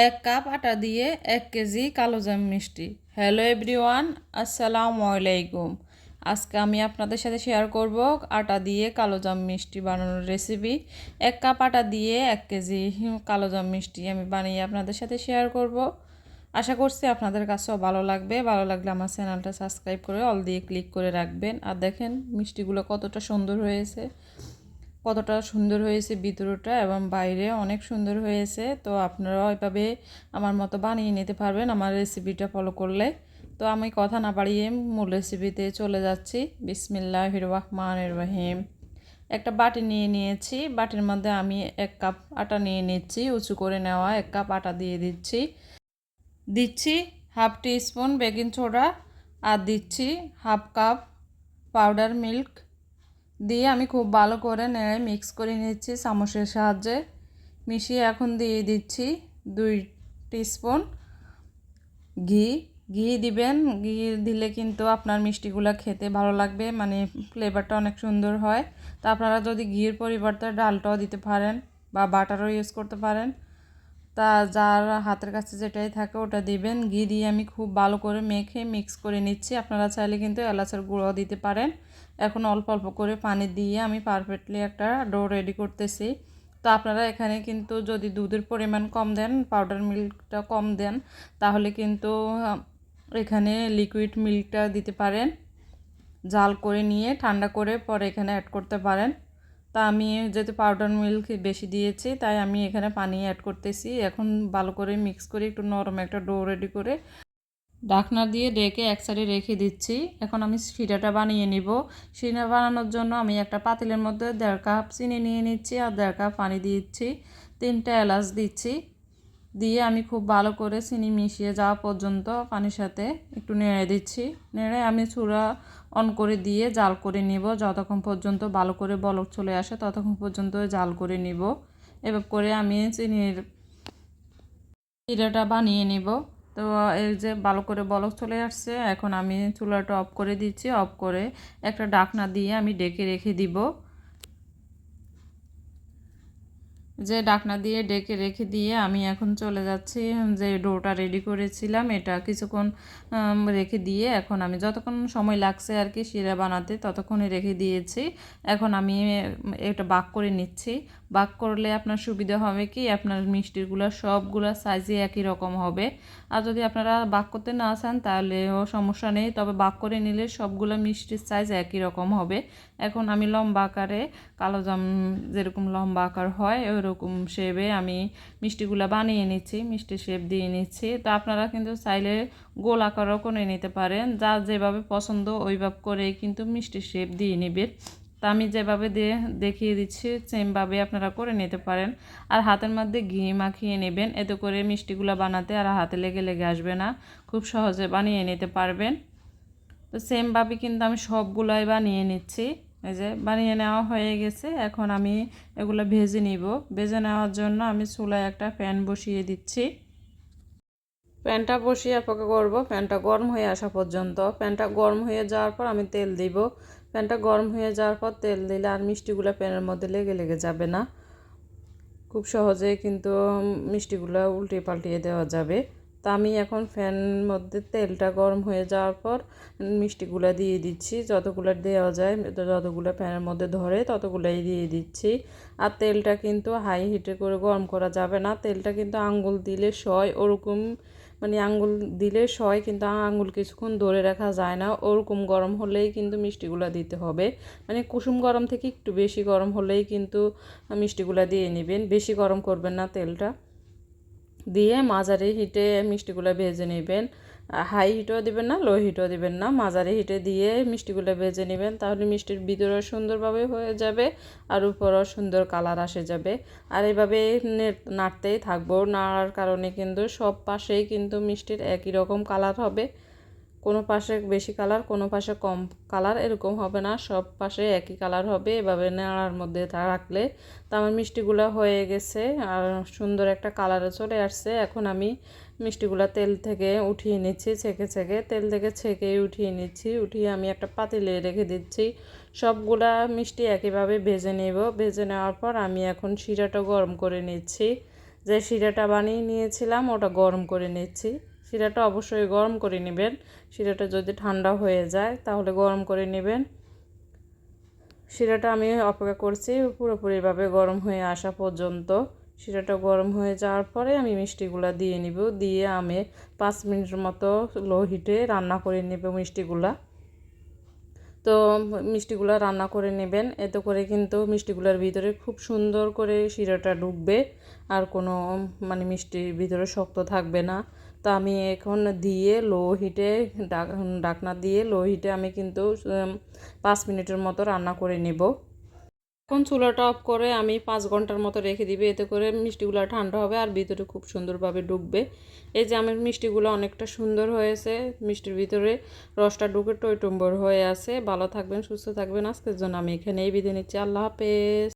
এক কাপ আটা দিয়ে এক কেজি কালোজাম মিষ্টি। হ্যালো এভরিওয়ান, আসসালামু আলাইকুম। আজকে আমি আপনাদের সাথে শেয়ার করব আটা দিয়ে কালোজাম মিষ্টি বানানোর রেসিপি এক কাপ আটা দিয়ে এক কেজি কালোজাম মিষ্টি আমি বানিয়ে আপনাদের সাথে শেয়ার করব। আশা করছি আপনাদের কাছেও ভালো লাগবে। ভালো লাগলে আমার চ্যানেলটা সাবস্ক্রাইব করে অল দিয়ে ক্লিক করে রাখবেন। আর দেখেন মিষ্টিগুলো কতটা সুন্দর হয়েছে। কতটা সুন্দর হয়েছে ভিতরটা এবং বাইরে অনেক সুন্দর হয়েছে। তো আপনারাও এভাবে আমার মতো বানিয়ে নিতে পারবেন আমার রেসিপিটা ফলো করলে। তো আমি কথা না বাড়িয়ে মূল রেসিপিতে চলে যাচ্ছি। বিসমিল্লাহ রহমান রহিম। একটা বাটি নিয়ে নিয়েছি। বাটির মধ্যে আমি এক কাপ আটা নিয়ে নিচ্ছি। উঁচু করে নেওয়া এক কাপ আটা দিয়ে দিচ্ছি। দিচ্ছি half teaspoon baking soda আর দিচ্ছি হাফ কাপ পাউডার মিল্ক দিয়ে আমি খুব ভালো করে নেড়ে মিক্স করে নিচ্ছি চামচের সাহায্যে। মিশিয়ে এখন দিয়ে দিচ্ছি দুই টিস্পুন ঘি। ঘি দিবেন, ঘি দিলে কিন্তু আপনার মিষ্টিগুলো খেতে ভালো লাগবে মানে ফ্লেভারটা অনেক সুন্দর হয়। তা আপনারা যদি ঘির পরিবর্তে ডালটাও দিতে পারেন বা বাটারও ইউজ করতে পারেন। তা যার হাতের কাছে যেটাই থাকে ওটা দিবেন। ঘি দিয়ে আমি খুব ভালো করে মেখে মিক্স করে নিচ্ছি। আপনারা চাইলে কিন্তু এলাচের গুঁড়ো দিতে পারেন। এখন অল্প অল্প করে পানি দিয়ে আমি পারফেক্টলি একটা ডো রেডি করতেছি। তো আপনারা এখানে কিন্তু যদি দুধের পরিমাণ কম দেন পাউডার মিল্কটা কম দেন, তাহলে কিন্তু এখানে লিকুইড মিল্কটা দিতে পারেন। জাল করে নিয়ে ঠান্ডা করে পরে এখানে অ্যাড করতে পারেন। তা আমি যেহেতু পাউডার মিল্ক বেশি দিয়েছি, তাই আমি এখানে পানি অ্যাড করতেছি। এখন ভালো করে মিক্স করে একটু নরম একটা ডো রেডি করে ডাকনা দিয়ে ডেকে এক সাইডে রেখে দিচ্ছি। এখন আমি শিরাটা বানিয়ে নিব। শিরা বানানোর জন্য আমি একটা পাতিলের মধ্যে দেড় কাপ চিনি নিয়ে নিচ্ছি আর দেড় কাপ পানি দিচ্ছি। তিনটা এলাচ দিচ্ছি। দিয়ে আমি খুব ভালো করে চিনি মিশিয়ে যাওয়া পর্যন্ত পানির সাথে একটু নেড়ে দিচ্ছি। নেড়ে আমি চূড়া অন করে দিয়ে জাল করে নিব। যতক্ষণ পর্যন্ত ভালো করে বলক চলে আসে, ততক্ষণ পর্যন্ত জাল করে নিব। এবার করে আমি চিনির চিরাটা বানিয়ে নিব। তো এই যে ভালো করে বলক চলে আসছে, এখন আমি চুলাটা অফ করে দিচ্ছি। অফ করে একটা ডাকনা দিয়ে আমি ডেকে রেখে দিব। যে ডাকনা দিয়ে ডেকে রেখে দিয়ে আমি এখন চলে যাচ্ছি, যে ডোটা রেডি করেছিলাম, এটা কিছুক্ষণ রেখে দিয়ে এখন আমি যতক্ষণ সময় লাগছে আর কি শিরা বানাতে ততক্ষণে রেখে দিয়েছি। এখন আমি এটা বাক করে নিচ্ছি। বাক করলে আপনার সুবিধা হবে কি, আপনার মিষ্টিগুলো সবগুলো সাইজে একই রকম হবে। আর যদি আপনারা বাক করতে না চান তাহলেও সমস্যা নেই, তবে বাক করে নিলে সবগুলো মিষ্টির সাইজ একই রকম হবে। এখন আমি লম্বা আকারে, কালো জাম, যেরকম লম্বা আকার হয় ওরকম শেপে আমি মিষ্টিগুলো বানিয়ে নিচ্ছি মিষ্টি শেপ দিয়ে নিচ্ছি। তো আপনারা কিন্তু চাইলে গোল আকারও করে নিতে পারেন। যা যেভাবে পছন্দ ওইভাবে করে কিন্তু মিষ্টি শেপ দিয়ে নেবেন। তা আমি যেভাবে দিয়ে দেখিয়ে দিচ্ছি সেমভাবে আপনারা করে নিতে পারেন। আর হাতের মধ্যে ঘি মাখিয়ে নেবেন। এতে করে মিষ্টিগুলো বানাতে আর হাতে লেগে লেগে আসবে না। খুব সহজে বানিয়ে নিতে পারবেন। তো সেমভাবে কিন্তু আমি সবগুলোই বানিয়ে নিচ্ছি। এই যে বানিয়ে নেওয়া হয়ে গেছে, এখন আমি এগুলো ভেজে নিব। ভেজে নেওয়ার জন্য আমি চুলায় একটা প্যান বসিয়ে দিচ্ছি। প্যানটা বসিয়ে অপেক্ষা করব। প্যানটা গরম হয়ে আসা পর্যন্ত। প্যানটা গরম হয়ে যাওয়ার পর আমি তেল দিব। প্যানটা গরম হয়ে যাওয়ার পর তেল দিলে আর মিষ্টিগুলো প্যানের মধ্যে লেগে লেগে যাবে না। খুব সহজে কিন্তু মিষ্টিগুলো উল্টে পাল্টিয়ে দেওয়া যাবে। তা আমি এখন ফ্যান মধ্যে তেলটা গরম হয়ে যাওয়ার পর মিষ্টিগুলো দিয়ে দিচ্ছি। যতগুলো দেওয়া যায়, যতগুলো ফ্যানের মধ্যে ধরে ততগুলোই দিয়ে দিচ্ছি। আর তেলটা কিন্তু হাই হিটে করে গরম করা যাবে না। তেলটা কিন্তু আঙ্গুল দিলে সয়, ওরকম মানে আঙ্গুল দিলে সয়, কিন্তু আঙ্গুল কিছুক্ষণ ধরে রাখা যায় না। ওরকম গরম হলেই কিন্তু মিষ্টিগুলো দিতে হবে। মানে কুসুম গরম থেকে একটু বেশি গরম হলেই কিন্তু মিষ্টিগুলো দিয়ে নেবেন। বেশি গরম করবেন না তেলটা। দিয়ে মাঝারি হিটে মিষ্টিগুলো ভেজে নেবেন। হাই হিটও দিবেন না, লো হিটও দিবেন না। মাঝারি হিটে দিয়ে মিষ্টিগুলো ভেজে নেবেন, তাহলে মিষ্টির ভিতরে সুন্দরভাবে হয়ে যাবে আর উপরও সুন্দর কালার আসে যাবে। আর এভাবে নাড়তেই থাকব। নাড়ার কারণে কিন্তু সব পাশেই কিন্তু মিষ্টির একই রকম কালার হবে। কোনো পাশে বেশি কালার কোনো পাশে কম কালার এরকম হবে না। সব পাশে একই কালার হবে, এভাবে নেড়ার মধ্যে তা রাখলে তো আমার মিষ্টিগুলো হয়ে গেছে আর সুন্দর একটা কালারে চলে আসছে। এখন আমি মিষ্টিগুলো তেল থেকে উঠিয়ে নিচ্ছি, ছেঁকে ছেঁকে। তেল থেকে ছেঁকে উঠিয়ে নিচ্ছি, উঠিয়ে আমি একটা পাতিলে রেখে দিচ্ছি। সবগুলা মিষ্টি একইভাবে ভেজে নেব। ভেজে নেওয়ার পর আমি এখন শিরাটা গরম করে নিচ্ছি। যে শিরাটা বানিয়ে নিয়েছিলাম, ওটা গরম করে নিচ্ছি। শিরাটা অবশ্যই গরম করে নেবেন। শিরাটা যদি ঠান্ডা হয়ে যায়, তাহলে গরম করে নেবেন। শিরাটা আমি অপেক্ষা করছি পুরোপুরিভাবে গরম হয়ে আসা পর্যন্ত। শিরাটা গরম হয়ে যাওয়ার পরে আমি মিষ্টিগুলো দিয়ে নিব। দিয়ে আমি পাঁচ মিনিটের মতো লো হিটে রান্না করে নেব মিষ্টিগুলা। তো মিষ্টিগুলো রান্না করে নেবেন। এতে করে কিন্তু মিষ্টিগুলোর ভিতরে খুব সুন্দর করে শিরাটা ঢুকবে। আর কোনো মানে মিষ্টির ভিতরে শক্ত থাকবে না। তো আমি এখন দিয়ে লো হিটে ডাকনা দিয়ে লো হিটে আমি কিন্তু পাঁচ মিনিটের মতো রান্না করে নেব। এখন চুলাটা অফ করে আমি পাঁচ ঘণ্টার মতো রেখে দিবে। এতে করে মিষ্টিগুলো ঠান্ডা হবে আর ভিতরে খুব সুন্দরভাবে ঢুকবে এই যে আমার মিষ্টিগুলো অনেকটা সুন্দর হয়েছে, মিষ্টির ভিতরে রসটা ঢুকে টইটম্বর হয়ে আছে। ভালো থাকবেন, সুস্থ থাকবেন। আজকের জন্য আমি এখানে এই বিধে নিচ্ছি। আল্লাহ হাফেজ।